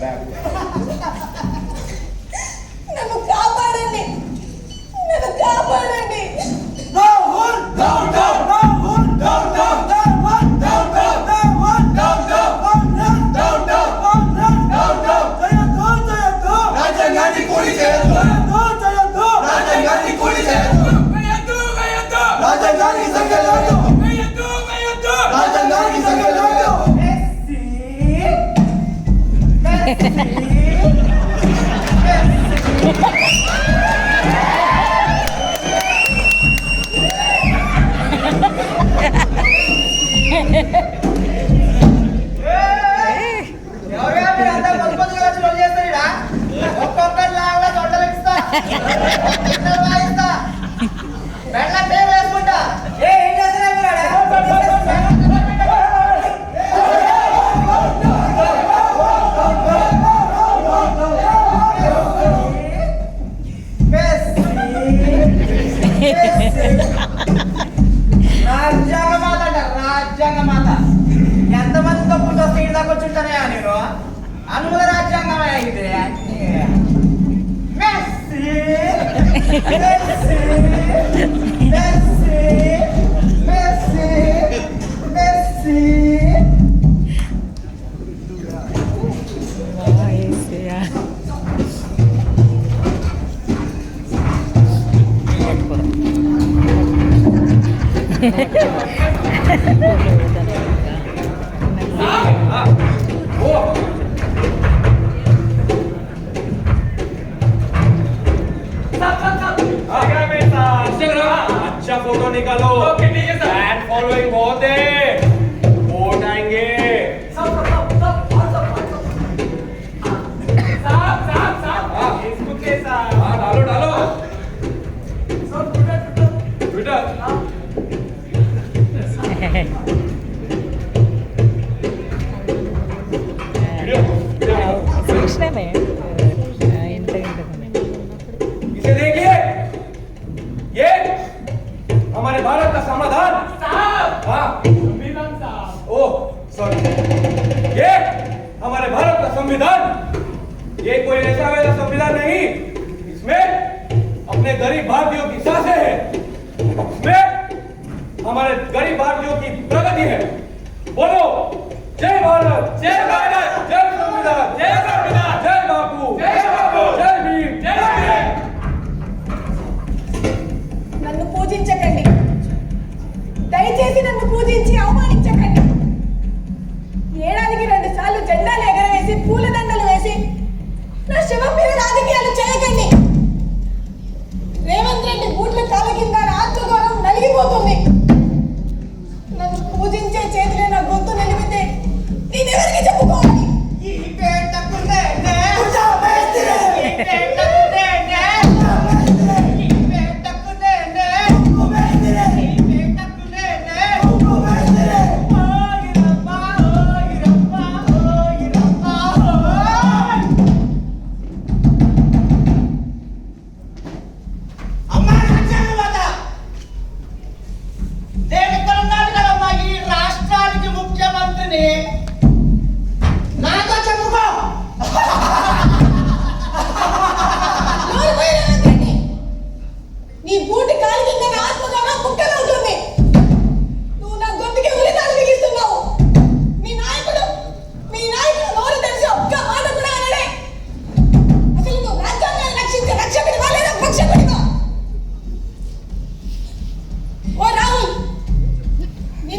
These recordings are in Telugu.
back. ఒక్కొక్కరు లాగా దొడ్డలు ఇస్తా. Muchas gracias.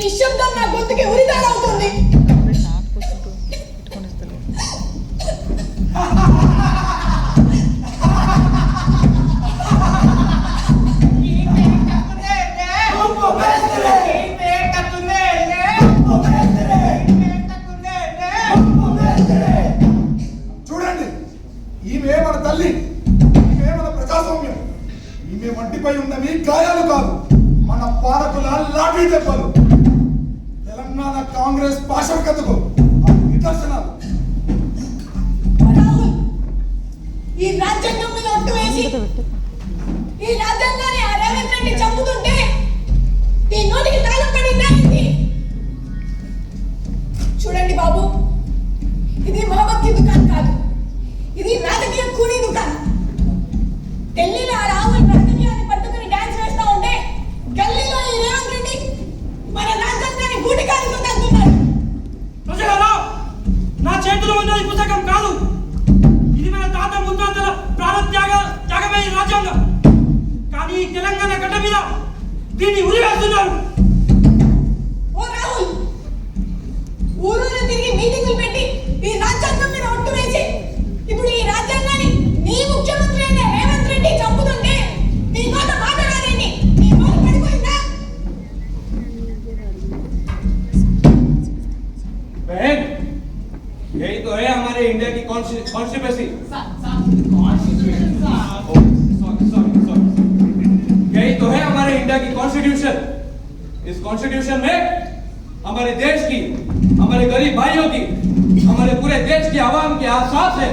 నిశ్శబ్దం నా గొంతుకి ఉరిదారవుతుంది ప్రజాస్వామ్యం ఈమె వంటిపై ఉన్నవి గాయాలు కాదు మన పాలకుల లాటరీ దెబ్బలు కాంగ్రెస్ పాశవికతకు నిదర్శనాలు. ఈ రాజ్యాంగం మీద ఒట్టు వేసి ఈ రాజ్యాంగం દેશ की आवाम की आशा से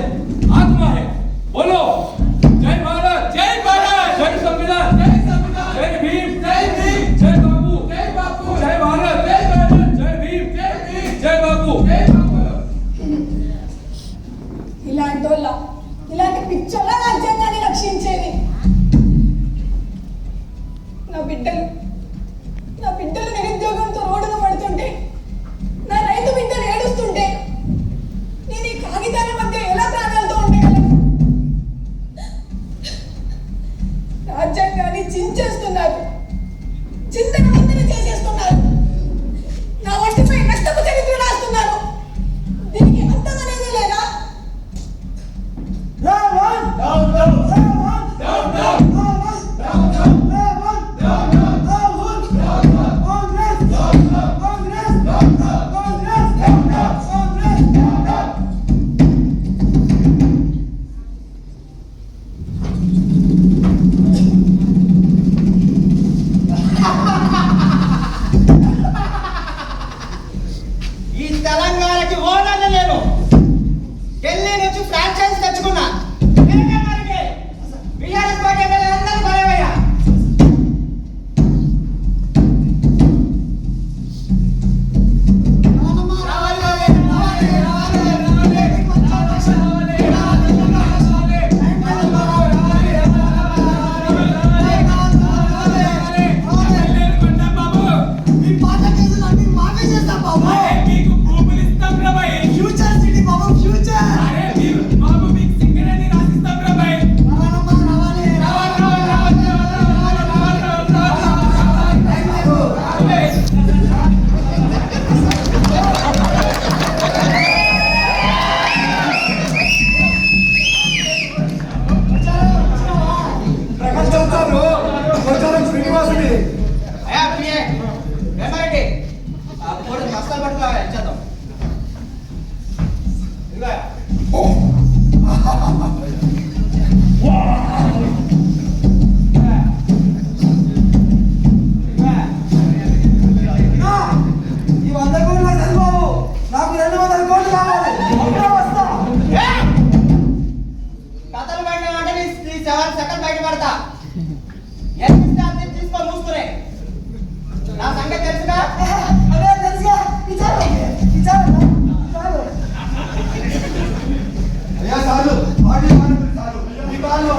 అయ్యా సారు పాటి సారు సారు మీ బాలు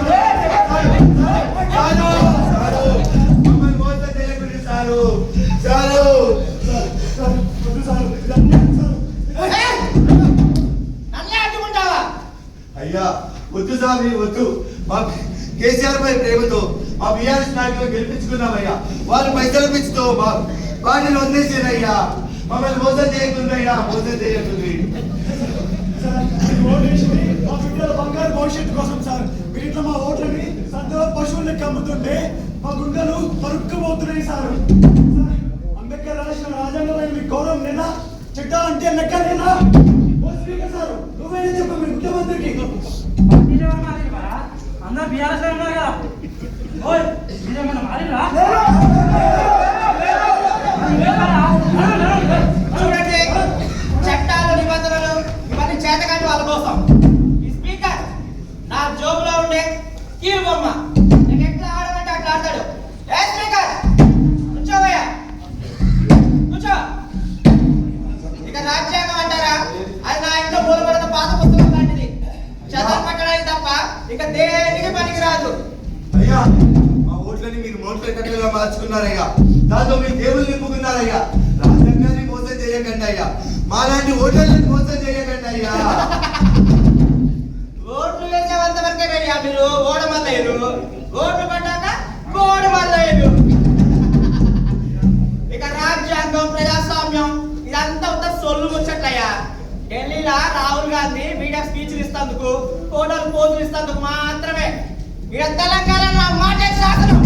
సారు అయ్యా వద్దు సామి వద్దు. మా కేసీఆర్ పై ప్రేమతో మా బీఆర్ఎస్ నాయకులు గెలిపించుకున్నామయ్యా. వాళ్ళు పైసలు పెంచుతో మా వాటిని వదిలేసానయ్యా. మమ్మల్ని మోసం చేయకుండా మోసం చేయకుండా. en la మీ దేవుళ్ళు నింపుకున్నారయ్యా రాజ్యాంగాన్ని మోసం చేయకండి అయ్యా. మాలాంటి ఓటర్లను మోసం చేయకండి అయ్యా. ఓట్లు వేసేంత వరకే మీరు? ఓడమల్లయ్యరు ఓట్లు పడ్డాక ఓడమల్లయ్యరు ఇక రాజ్యాంగం ప్రజాస్వామ్యం ఇదంతా ఒక సొల్లు ముచ్చట్లయ్యా. ఢిల్లీలో రాహుల్ గాంధీ మీడియా స్పీచ్లు ఇస్తందుకు ఫోటోలు పోజులు ఇస్తందుకు మాత్రమే. ఇక తెలంగాణ నా మాట శాసనం.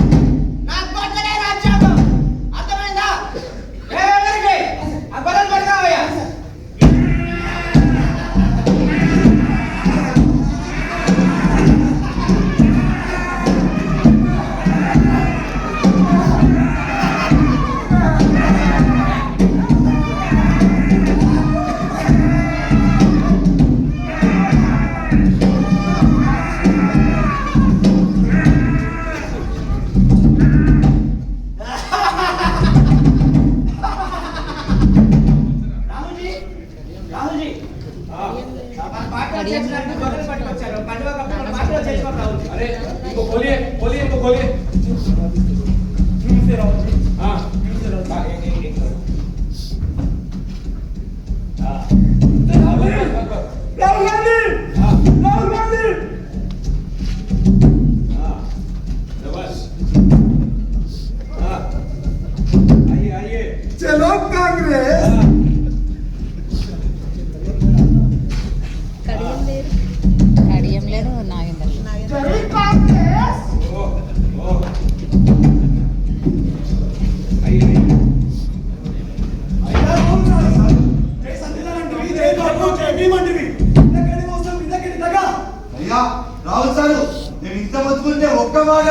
రాహుల్ సారు నేను ఇంత బతుకుంటే ఒక్క మాట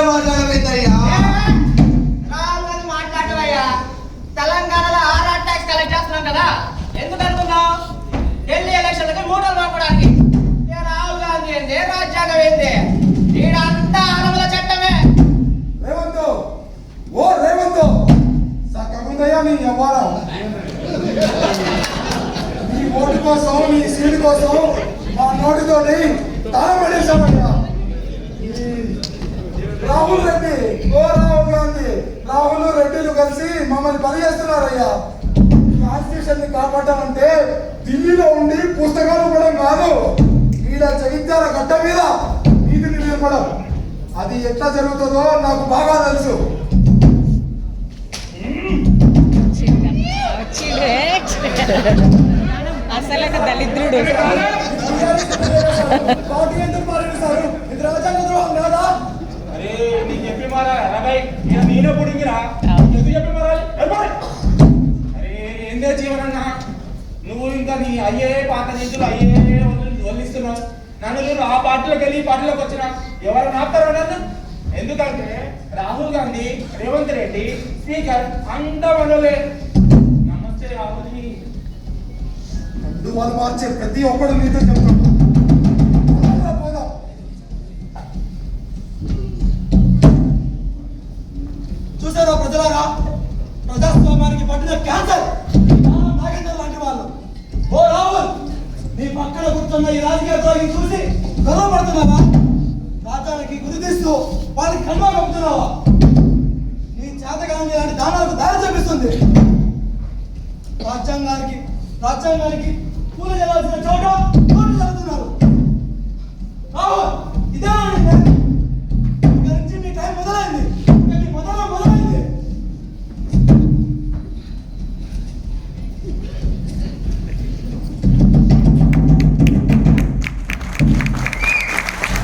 మాట్లాడవయ్యా తెలంగాణలో ఆర్ఆర్ ట్యాక్స్ కలెక్ట్ చేస్తున్నాం కదా ఎందుకు అనుకున్నావు ఢిల్లీ ఎలక్షన్లకి మూటలు మాపడానికి ఏ రాహుల్ గాంధీ ఏంది? రాజ్యాంగం ఏంది? చట్టమే. రేవంత్ ఓ రేవంత్ నీ వ్యవహారం. నీ ఓటు కోసం నీ సీటు కోసం మా నోటితోటి తాగబడేశామయ్యా రాహుల్ రెడ్డి ఓ రాహుల్ గాంధీ రాహుల్ రెడ్డిలు కలిసి మమ్మల్ని పనిచేస్తున్నారయ్యా కాన్స్టిట్యూషన్ని కాపాడాలంటే ఢిల్లీలో ఉండి పుస్తకాలు ఇవ్వడం కాదు. ఈడ జగిత్యాల గట్ట మీద నీతిని నిలపడం. అది ఎట్లా జరుగుతుందో నాకు బాగా తెలుసు. అసలు దళిద్రుడు. నువ్వు ఇంకా నీ అయ్యే పాత నీతులు అయ్యే వదిలిస్తున్నావు నన్ను నేను ఆ పార్టీలోకి వెళ్ళి పార్టీలోకి వచ్చిన ఎవరు ఆపుతారా నన్ను ఎందుకంటే రాహుల్ గాంధీ. రేవంత్ రెడ్డి స్పీకర్ అంత మనలే నమస్తే రాహుల్జీ నువ్వు వాళ్ళు మార్చే ప్రతి ఒక్కడు నీతో చెప్తాడు. చూసారా ప్రజలారా? ప్రజాస్వామ్యానికి పట్టిన క్యాన్సర్. నాగేంద్ర లాంటి వాళ్ళు. ఓ రాహుల్ నీ పక్కన కూర్చున్న ఈ రాజకీయ ద్రోహిని చూసి గర్వపడుతున్నావా? రాజ్యానికి గురితీస్తూ వాళ్ళకి కన్వా పంపుతున్నావా నీ చేతగాని లాంటి దానాలకు దారి చూపిస్తుంది. రాజ్యాంగానికి రాజ్యాంగానికి 我得来到这招招。